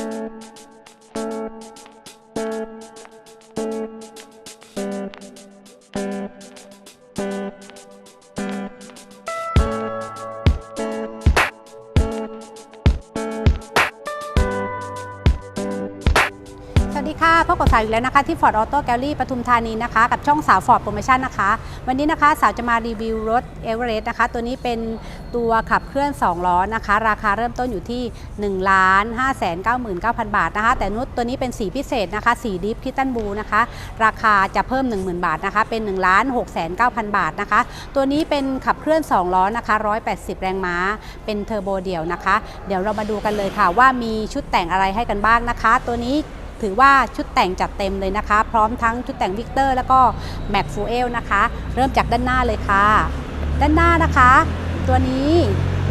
ส อีกแล้วนะคะที่ Ford Auto Gallery ปทุมธานีนะคะ กับช่องสาว Ford Promotion นะคะ วันนี้นะคะสาวจะมารีวิวรถ Everest นะคะ ตัวนี้เป็นตัวขับเคลื่อน 2 ล้อนะคะ ราคาเริ่มต้นอยู่ที่ 1 5 9 9 9 0 0 บาทนะคะ แต่นุชตัวนี้เป็นสีพิเศษนะคะสีดิฟคิตตันบูนะคะ ราคาจะเพิ่ม 10,000 บาทนะคะ เป็น 1 6 9 0 0 0 บาทนะคะ ตัวนี้เป็นขับเคลื่อน 2 ล้อนะคะ 180 แรงม้า เป็นเทอร์โบเดี่ยวนะคะ เดี๋ยวเรามาดูกันเลยค่ะว่ามีชุดแต่งอะไรให้กันบ้างนะคะ ตัวนี้ ถือว่าชุดแต่งจัดเต็มเลยนะคะ พร้อมทั้งชุดแต่งวิกเตอร์แล้วก็แม็กฟูเอลนะคะ เริ่มจากด้านหน้าเลยค่ะ ด้านหน้านะคะ ตัวนี้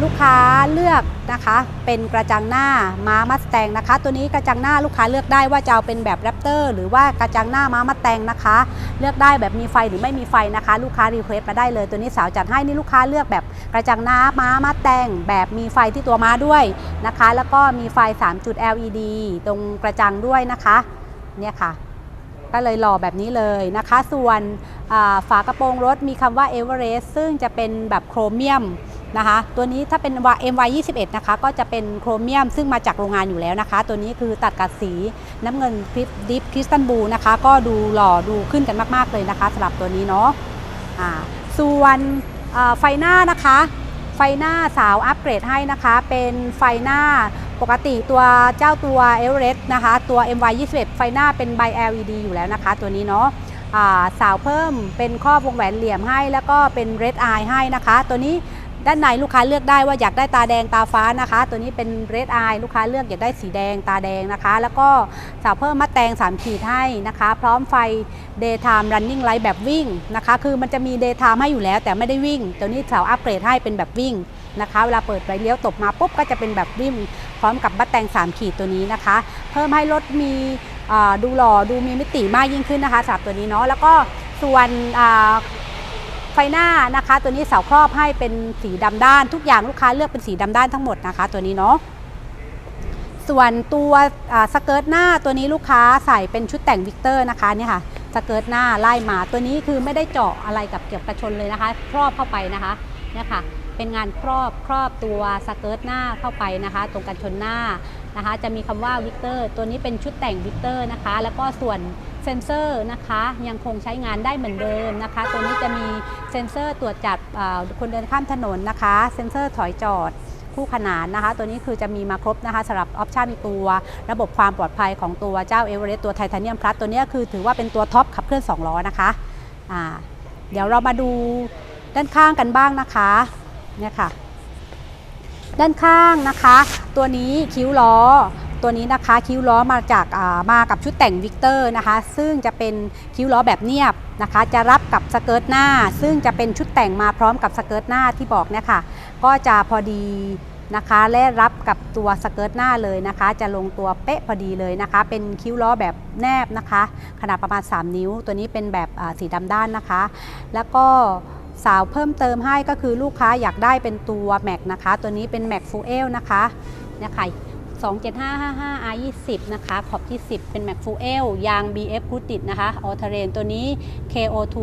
ลูกค้าเลือกนะคะเป็นกระจังหน้าม้ามัสแตงนะคะ ตัวนี้กระจังหน้าลูกค้าเลือกได้ว่าจะเอาเป็นแบบแรปเตอร์หรือว่ากระจังหน้าม้ามัสแตงนะคะ เลือกได้แบบมีไฟหรือไม่มีไฟนะคะ ลูกค้ารีเควสต์มาได้เลย ตัวนี้สาวจัดให้นี่ลูกค้าเลือกแบบ กระจังหน้าม้ามัสแต่งแบบมีไฟที่ตัวม้าด้วยนะคะ แล้วก็มีไฟ 3 จุด LED ตรงกระจังด้วยนะคะเนี่ยค่ะ ก็เลยหล่อแบบนี้เลยนะคะ ส่วนฝากระโปรงรถมีคำว่า Everest ซึ่งจะเป็นแบบโครเมียมนะคะ ตัวนี้ถ้าเป็น MY 21 นะคะก็จะเป็นโครเมียมซึ่งมาจากโรงงานอยู่แล้วนะคะ ตัวนี้คือตัดกับสีน้ำเงินคริสดิฟคริสตัลบูนะคะ ก็ดูหล่อดูขึ้นกันมาก ๆ เลยนะคะสำหรับตัวนี้เนาะอ่าส่วน ไฟหน้านะคะ ไฟหน้าสาวอัปเกรดให้นะคะ เป็นไฟหน้าปกติตัวเจ้าตัว e v e r e s t นะคะตัว MY 21ไฟหน้าเป็นใบ LED อยู่แล้วนะคะ ตัวนี้เนาะสาวเพิ่มเป็นครอบวงแหวนเหลี่ยมให้ แล้วก็เป็น red eye ให้นะคะ ตัวนี้ ด้านในลูกค้าเลือกได้ว่าอยากได้ตาแดงตาฟ้านะคะ ตัวนี้เป็น red eye ลูกค้าเลือกอยากได้สีแดงตาแดงนะคะ แล้วก็สาวเพิ่มมัดแตง 3 ขีดให้นะคะ พร้อมไฟ daytime running light แบบวิ่งนะคะ คือมันจะมี daytime ให้อยู่แล้ว แต่ไม่ได้วิ่ง ตัวนี้สาวอัปเกรดให้เป็นแบบวิ่งนะคะ เวลาเปิดไฟเลี้ยวตบมาปุ๊บก็จะเป็นแบบวิ่งพร้อมกับบัตแตง 3 ขีดตัวนี้นะคะ เพิ่มให้รถมีดูหล่อดูมีมิติมากยิ่งขึ้นนะคะสำหรับตัวนี้เนาะแล้วก็ส่วน ฟหน้านะคะ ตัวนี้เสาครอบให้เป็นสีดำด้าน ทุกอย่างลูกค้าเลือกเป็นสีดำด้านทั้งหมดนะคะ ตัวนี้เนาะส่วนตัวสเกิร์ตหน้าตัวนี้ลูกค้าใส่เป็นชุดแต่งวิกเตอร์นะคะเนี่ยค่ะสเกิร์ตหน้าไล่มาตัวนี้คือไม่ได้เจาะอะไรกับเกี่ยวกระชนเลยนะคะ ครอบเข้าไปนะคะเนี่ยค่ะเป็นงานครอบครอบตัวสเกิร์ตหน้าเข้าไปนะคะ ตรงกันชนหน้านะคะ จะมีคำว่าวิกเตอร์ตัวนี้เป็นชุดแต่งวิกเตอร์นะคะ แล้วก็ส่วนเซ็นเซอร์นะคะยังคงใช้งานได้เหมือนเดิมนะคะ ตัวนี้จะมีเซ็นเซอร์ตรวจจับคนเดินข้ามถนนนะคะ เซ็นเซอร์ถอยจอดคู่ขนานนะคะ ตัวนี้คือจะมีมาครบนะคะสำหรับออปชันตัวระบบความปลอดภัยของตัวเจ้าเอเวอเรสต์ตัวไทเทเนียมพลัสตัวนี้คือถือว่าเป็นตัวท็อปขับเคลื่อน 2 ล้อนะคะอ่าเดี๋ยวเรามาดูด้านข้างกันบ้างนะคะเนี่ยค่ะ ด้านข้างนะคะ ตัวนี้คิ้วล้อ ตัวนี้นะคะคิ้วล้อมาจากมากับชุดแต่งวิกเตอร์นะคะ ซึ่งจะเป็นคิ้วล้อแบบเนียบนะคะ จะรับกับสเกิร์ตหน้า ซึ่งจะเป็นชุดแต่งมาพร้อมกับสเกิร์ตหน้าที่บอกเนี่ยค่ะก็จะพอดีนะคะและรับกับตัวสเกิร์ตหน้าเลยนะคะ จะลงตัวเป๊ะพอดีเลยนะคะ เป็นคิ้วล้อแบบแนบนะคะ ขนาดประมาณ 3 นิ้ว ตัวนี้เป็นแบบสีดำด้านนะคะ แล้วก็สาวเพิ่มเติมให้ก็คือลูกค้าอยากได้เป็นตัวแม็กนะคะ ตัวนี้เป็นแม็กฟูเอลนะคะเนี่ยค่ะ 27555 R20 นะคะ ขอบที่ 10 เป็นแม็กฟูเอลยาง BF คูติดนะคะออเทเรนตัวนี้ KO2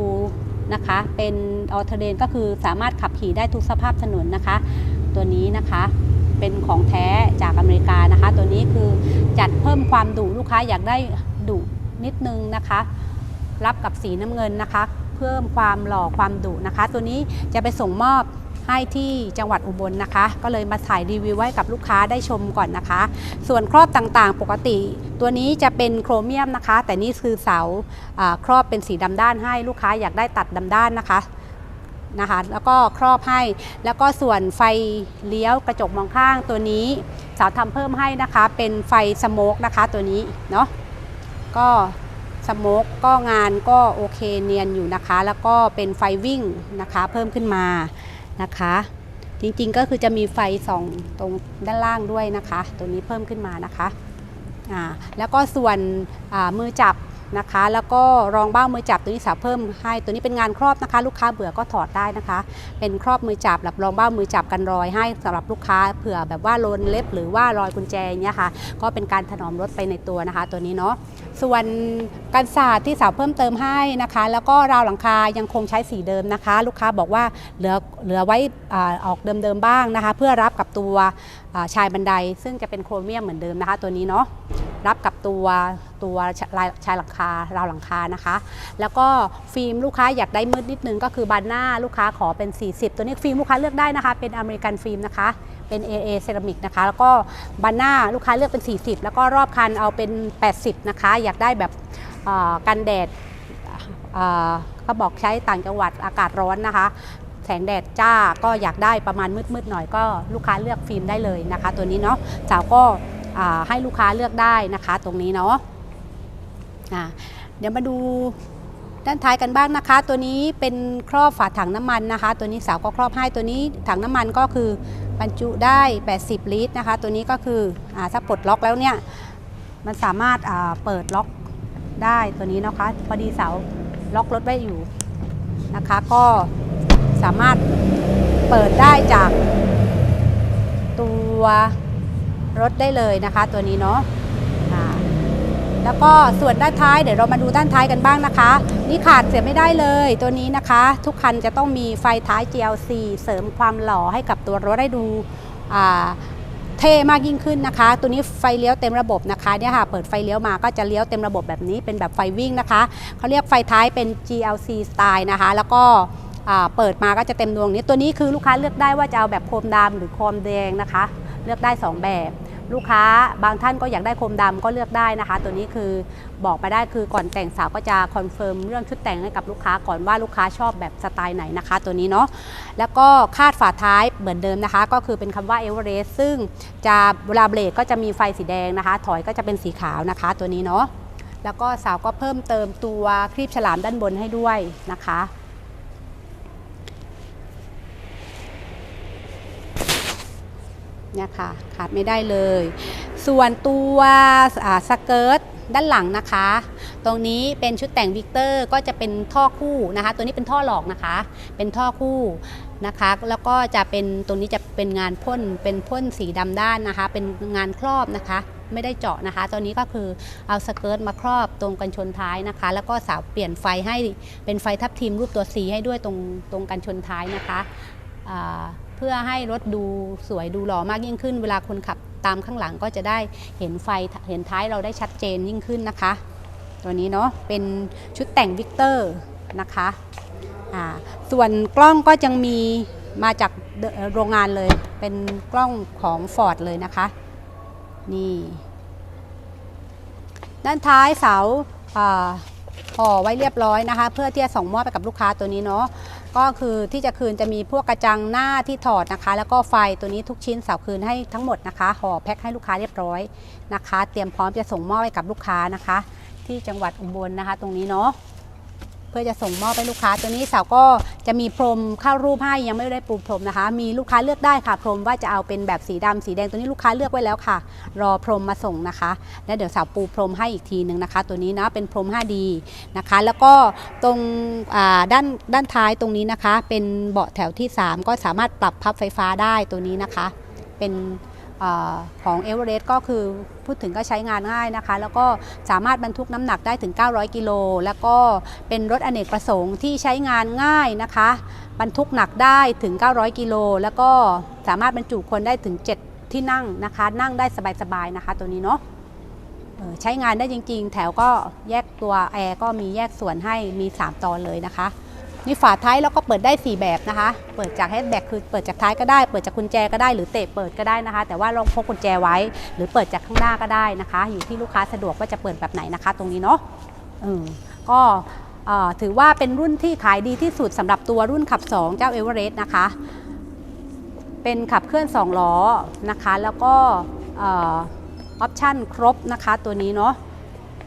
นะคะ เป็นออเทเรนก็คือสามารถขับขี่ได้ทุกสภาพถนนนะคะ ตัวนี้นะคะเป็นของแท้จากอเมริกานะคะ ตัวนี้คือจัดเพิ่มความดุลูกค้าอยากได้ดุนิดนึงนะคะ รับกับสีน้ำเงินนะคะ เพิ่มความหล่อความดุนะคะ ตัวนี้จะไปส่งมอบ ให้ที่จังหวัดอุบลนะคะ ก็เลยมาถ่ายรีวิวไว้กับลูกค้าได้ชมก่อนนะคะ ส่วนครอบต่างๆ ปกติ ตัวนี้จะเป็นโครเมียมนะคะ แต่นี่คือเสาครอบเป็นสีดำด้านให้ลูกค้าอยากได้ตัดดำด้านนะคะนะคะแล้วก็ครอบให้ แล้วก็ส่วนไฟเลี้ยวกระจกมองข้างตัวนี้ สาวทำเพิ่มให้นะคะ เป็นไฟสโมกนะคะตัวนี้เนาะก็สโมกก็งานก็โอเคเนียนอยู่นะคะ แล้วก็เป็นไฟวิ่งนะคะ เพิ่มขึ้นมา นะคะ จริงๆก็คือจะมีไฟส่องตรงด้านล่างด้วยนะคะ ตัวนี้เพิ่มขึ้นมานะคะอ่าแล้วก็ส่วนมือจับนะคะ แล้วก็รองเบ้ามือจับตัวนี้สาวเพิ่มให้ตัวนี้เป็นงานครอบนะคะ ลูกค้าเบื่อก็ถอดได้นะคะ เป็นครอบมือจับแบบรองเบ้ามือจับกันรอยให้สำหรับลูกค้าเผื่อแบบว่าโลนเล็บ หรือว่ารอยกุญแจอย่างเงี้ยค่ะ ก็เป็นการถนอมรถไปในตัวนะคะ ตัวนี้เนาะ ส่วนกันศาสตร์ที่สาวเพิ่มเติมให้นะคะ แล้วก็ราวหลังคายังคงใช้สีเดิมนะคะ ลูกค้าบอกว่าเหลือเหลือไว้ออกเดิมๆบ้างนะคะ เพื่อรับกับตัวชายบันได ซึ่งจะเป็นโครเมียมเหมือนเดิมนะคะ ตัวนี้เนาะรับกับตัวตัวลายชายหลังคาราวหลังคานะคะ แล้วก็ฟิล์มลูกค้าอยากได้มืดนิดนึงก็คือบานหน้าลูกค้าขอเป็น 40 ตัวนี้ฟิล์มลูกค้าเลือกได้นะคะ เป็นอเมริกันฟิล์มนะคะ เป็น AA เซรามิกนะคะ แล้วก็บานหน้าลูกค้าเลือกเป็น 40 แล้วก็รอบคันเอาเป็น 80 นะคะ อยากได้แบบกันแดดเอ่อเขาบอกใช้ต่างจังหวัดอากาศร้อนนะคะ แสงแดดจ้าก็อยากได้ประมาณมืดๆหน่อยก็ลูกค้าเลือกฟิล์มได้เลยนะคะ ตัวนี้เนาะสาวก็ให้ลูกค้าเลือกได้นะคะ ตรงนี้เนาะอ่าเดี๋ยวมาดู ด้านท้ายกันบ้างนะคะ ตัวนี้เป็นครอบฝาถังน้ำมันนะคะ ตัวนี้สาวก็ครอบให้ตัวนี้ถังน้ำมันก็คือบรรจุได้ 80 ลิตรนะคะ ตัวนี้ก็คืออาถ้าปลดล็อกแล้วเนี่ยมันสามารถอ่าเปิดล็อกได้ตัวนี้นะคะ พอดีเสาล็อกรถไว้อยู่นะคะ ก็สามารถเปิดได้จากตัวรถได้เลยนะคะ ตัวนี้เนาะ แล้วก็ส่วนด้านท้ายเดี๋ยวเรามาดูด้านท้ายกันบ้างนะคะ นี่ขาดเสียไม่ได้เลยตัวนี้นะคะ ทุกคันจะต้องมีไฟท้าย GLC เสริมความหล่อให้กับตัวรถได้ดูเท่มากยิ่งขึ้นนะคะ ตัวนี้ไฟเลี้ยวเต็มระบบนะคะเนี่ยค่ะ เปิดไฟเลี้ยวมาก็จะเลี้ยวเต็มระบบแบบนี้เป็นแบบไฟวิ่งนะคะเขาเรียกไฟท้ายเป็น GLC สไตล์นะคะ แล้วก็เปิดมาก็จะเต็มดวงนี้ ตัวนี้คือลูกค้าเลือกได้ว่าจะเอาแบบโคมดำหรือโคมแดงนะคะ เลือกได้สองแบบ ลูกค้าบางท่านก็อยากได้โคมดำก็เลือกได้นะคะ ตัวนี้คือบอกไปได้คือก่อนแต่งสาวก็จะคอนเฟิร์มเรื่องชุดแต่งให้กับลูกค้าก่อนว่าลูกค้าชอบแบบสไตล์ไหนนะคะ ตัวนี้เนาะแล้วก็คาดฝาท้ายเหมือนเดิมนะคะ ก็คือเป็นคำว่าเอเวอเรสต์ซึ่งจะเวลาเบรกก็จะมีไฟสีแดงนะคะ ถอยก็จะเป็นสีขาวนะคะ ตัวนี้เนาะแล้วก็สาวก็เพิ่มเติมตัวครีบฉลามด้านบนให้ด้วยนะคะ เนี่ยค่ะขาดไม่ได้เลย ส่วนตัวสเกิร์ตด้านหลังนะคะ ตรงนี้เป็นชุดแต่งวิกเตอร์ก็จะเป็นท่อคู่นะคะ ตัวนี้เป็นท่อหลอกนะคะ เป็นท่อคู่นะคะ แล้วก็จะเป็นตรงนี้จะเป็นงานพ่น เป็นพ่นสีดำด้านนะคะ เป็นงานครอบนะคะ ไม่ได้เจาะนะคะตัวนี้ก็คือเอาสเกิร์ตมาครอบตรงกันชนท้ายนะคะ แล้วก็สาวเปลี่ยนไฟให้เป็นไฟทับทิมรูปตัว C ให้ด้วยตรงตรงกันชนท้ายนะคะ เพื่อให้รถดูสวยดูหล่อมากยิ่งขึ้น เวลาคนขับตามข้างหลังก็จะได้เห็นไฟเห็นท้ายเราได้ชัดเจนยิ่งขึ้นนะคะ ตัวนี้เนาะเป็นชุดแต่งวิกเตอร์นะคะส่วนกล้องก็ยังมีมาจากโรงงานเลยเป็นกล้องของ Ford เลยนะคะ นี่ ด้านท้ายเสาอ่าห่อไว้เรียบร้อยนะคะ เพื่อที่จะส่งมอบไปกับลูกค้าตัวนี้เนาะ ก็คือที่จะคืนจะมีพวกกระจังหน้าที่ถอดนะคะ แล้วก็ไฟตัวนี้ทุกชิ้นเสาคืนให้ทั้งหมดนะคะห่อแพ็คให้ลูกค้าเรียบร้อยนะคะ เตรียมพร้อมจะส่งมอบให้กับลูกค้านะคะ ที่จังหวัดอุบลนะคะ ตรงนี้เนาะ พื่อจะส่งมอบให้ลูกค้า ตัวนี้สาวก็จะมีพรมเข้ารูปให้ยังไม่ได้ปูพรมนะคะ มีลูกค้าเลือกได้ค่ะ พรมว่าจะเอาเป็นแบบสีดำสีแดงตัวนี้ลูกค้าเลือกไว้แล้วค่ะ รอพรมมาส่งนะคะ แล้วเดี๋ยวสาวปูพรมให้อีกทีหนึ่งนะคะ ตัวนี้นะเป็นพรม 5D นะคะ แล้วก็ตรงด้านด้านท้ายตรงนี้นะคะ เป็นเบาะแถวที่ 3 ก็สามารถปรับพับไฟฟ้าได้ตัวนี้นะคะ เป็น ของเอเวอเรสต์ก็คือพูดถึงก็ใช้งานง่ายนะคะ แล้วก็สามารถบรรทุกน้ำหนักได้ถึง 900 กิโล แล้วก็เป็นรถอเนกประสงค์ที่ใช้งานง่ายนะคะ บรรทุกหนักได้ถึง 900 กิโล แล้วก็สามารถบรรจุคนได้ถึง 7 ที่นั่งนะคะ นั่งได้สบายๆนะคะ ตัวนี้เนาะใช้งานได้จริง ๆ แถวก็แยกตัวแอร์ก็มีแยกส่วนให้มี 3 ตอนเลยนะคะ นี่ฝาท้ายเราก็เปิดได้ 4 แบบนะคะ เปิดจากแฮชแบ็กคือเปิดจากท้ายก็ได้ เปิดจากกุญแจก็ได้ หรือเตะเปิดก็ได้นะคะ แต่ว่าลองพกกุญแจไว้ หรือเปิดจากข้างหน้าก็ได้นะคะ อยู่ที่ลูกค้าสะดวกว่าจะเปิดแบบไหนนะคะ ตรงนี้เนาะก็ถือว่าเป็นรุ่นที่ขายดีที่สุดสำหรับตัวรุ่นขับ 2 เจ้าเอเวอเรสต์นะคะ เป็นขับเคลื่อน 2 ล้อนะคะ แล้วก็ออปชั่นครบนะคะตัวนี้เนาะ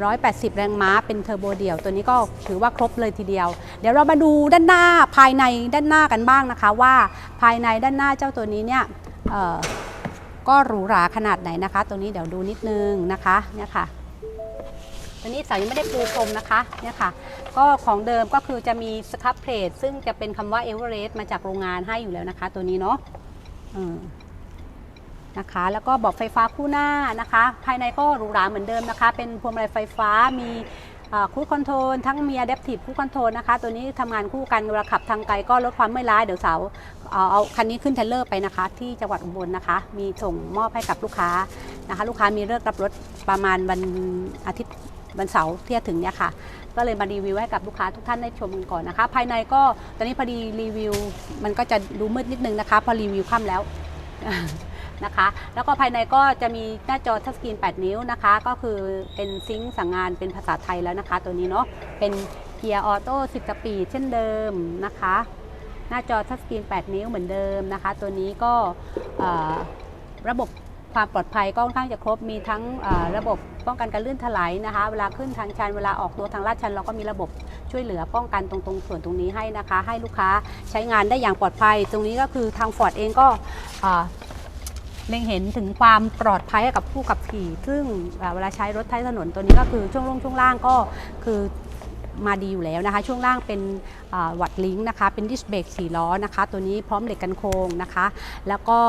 180 แรงม้าเป็นเทอร์โบเดี่ยว ตัวนี้ก็ถือว่าครบเลยทีเดียว เดี๋ยวเรามาดูด้านหน้าภายในด้านหน้ากันบ้างนะคะ ว่าภายในด้านหน้าเจ้าตัวนี้เนี่ยก็หรูหราขนาดไหนนะคะ ตัวนี้เดี๋ยวดูนิดนึงนะคะเนี่ยค่ะตัวนี้สาวยังไม่ได้ปูพรมนะคะเนี่ยค่ะ ก็ของเดิมก็คือจะมีสครับเพลทซึ่งจะเป็นคำว่าเอเวอเรสต์มาจากโรงงานให้อยู่แล้วนะคะ ตัวนี้เนาะอืม นะคะ แล้วก็บอกไฟฟ้าคู่หน้านะคะ ภายในก็หรูหราเหมือนเดิมนะคะ เป็นพวงมาลัยไฟฟ้ามีคูดคอนโทรลทั้งมี Adaptive คูดคอนโทรลนะคะ ตัวนี้ทำงานคู่กันเวลาขับทางไกลก็ลดความเมื่อยล้าเดี๋ยวสาวเอาคันนี้ขึ้นเทรลเลอร์ไปนะคะ ที่จังหวัดอุบลนะคะ มีส่งมอบให้กับลูกค้านะคะ ลูกค้ามีเลิกรับรถประมาณวันอาทิตย์วันเสาร์ที่จะถึงเนี่ยค่ะ ก็เลยมารีวิวให้กับลูกค้าทุกท่านได้ชมกันก่อนนะคะ ภายในก็ตอนนี้พอดีรีวิว มันก็จะดูมืดนิดนึงนะคะ พอรีวิวค่ำแล้ว นะคะ แล้วก็ภายในก็จะมีหน้าจอทัชสกรีน 8 นิ้วนะคะ ก็คือเป็นซิงค์สั่งงานเป็นภาษาไทยแล้วนะคะ ตัวนี้เนาะเป็นเกียร์ออโต้10สปีดเช่นเดิมนะคะ หน้าจอทัชสกรีน 8 นิ้วเหมือนเดิมนะคะ ตัวนี้ก็ระบบความปลอดภัยก็ค่อนข้างจะครบมีทั้งระบบป้องกันการลื่นถลายนะคะ เวลาขึ้นทางชันเวลาออกตัวทางลาดชันเราก็มีระบบช่วยเหลือป้องกันตรงตรงส่วนตรงนี้ให้นะคะ ให้ลูกค้าใช้งานได้อย่างปลอดภัย ตรงนี้ก็คือทางฟอร์ดเองก็ เอ่อเล็งเห็นถึงความปลอดภัยให้กับผู้ขับขี่ ซึ่งเวลาใช้รถท้ายถนนตัวนี้ก็คือช่วงลงช่วงล่างก็คือมาดีอยู่แล้วนะคะ ช่วงล่างเป็น วัดลิงนะคะ เป็นดิสเบรก4ล้อนะคะ ตัวนี้พร้อมเหล็กกันโค้งนะคะ แล้วก็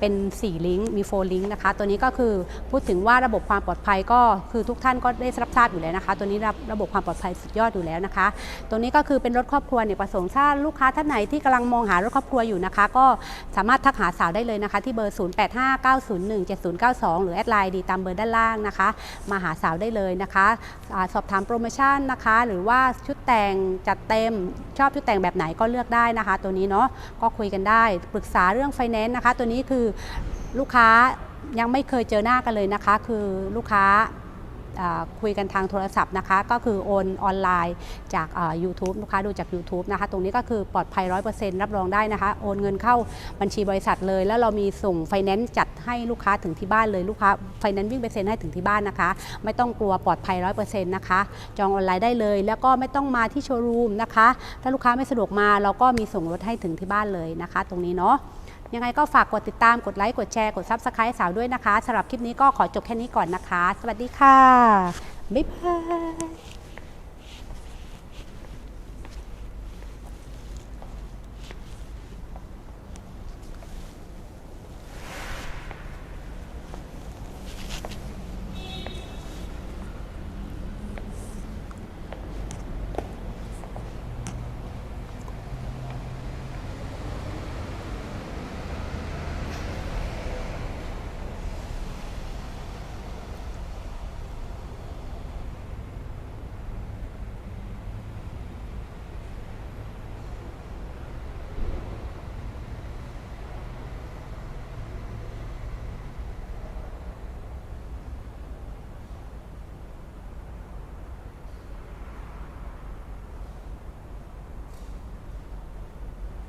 เป็น 4 ลิงก์มี 4 ลิงก์นะคะ ตัวนี้ก็คือพูดถึงว่าระบบความปลอดภัยก็คือทุกท่านก็ได้รับทราบอยู่แล้วนะคะ ตัวนี้ระระบบความปลอดภัยสุดยอดอยู่แล้วนะคะ ตัวนี้ก็คือเป็นรถครอบครัวเนี่ยประสงค์ถ้าลูกค้าท่านไหนที่กำลังมองหารถครอบครัวอยู่นะคะ ก็สามารถทักหาสาวได้เลยนะคะ ที่เบอร์ 0859017092 หรือแอดไลน์ดีตามเบอร์ด้านล่างนะคะ มาหาสาวได้เลยนะคะอาสอบถามโปรโมชั่นนะคะ หรือว่าชุดแต่งจัดเต็ม ชอบชุดแต่งแบบไหนก็เลือกได้นะคะ ตัวนี้เนาะก็คุยกันได้ปรึกษาเรื่องไฟแนนซ์นะคะ ตัวนี้คือลูกค้ายังไม่เคยเจอหน้ากันเลยนะคะ คือลูกค้าอ่า คุยกันทางโทรศัพท์นะคะ ก็คือโอนออนไลน์จากอ่า YouTube ลูกค้าดูจาก YouTube นะคะ ตรงนี้ก็คือปลอดภัย 100%รับรองได้นะคะ โอนเงินเข้าบัญชีบริษัทเลย แล้วเรามีส่งไฟแนนซ์จัดให้ลูกค้าถึงที่บ้านเลยลูกค้าไฟแนนซ์วิ่งไปเซ็นให้ถึงที่บ้านนะคะ ไม่ต้องกลัวปลอดภัย 100%นะคะ จองออนไลน์ได้เลย แล้วก็ไม่ต้องมาที่โชว์รูมนะคะ ถ้าลูกค้าไม่สะดวกมาเราก็มีส่งรถให้ถึงที่บ้านเลยนะคะ ตรงนี้เนาะ ยังไงก็ฝากกดติดตามกดไลค์กดแชร์กดซับสไครต์สาวด้วยนะคะสำหรับคลิปนี้ก็ขอจบแค่นี้ก่อนนะคะ สวัสดีค่ะ บ๊ายบาย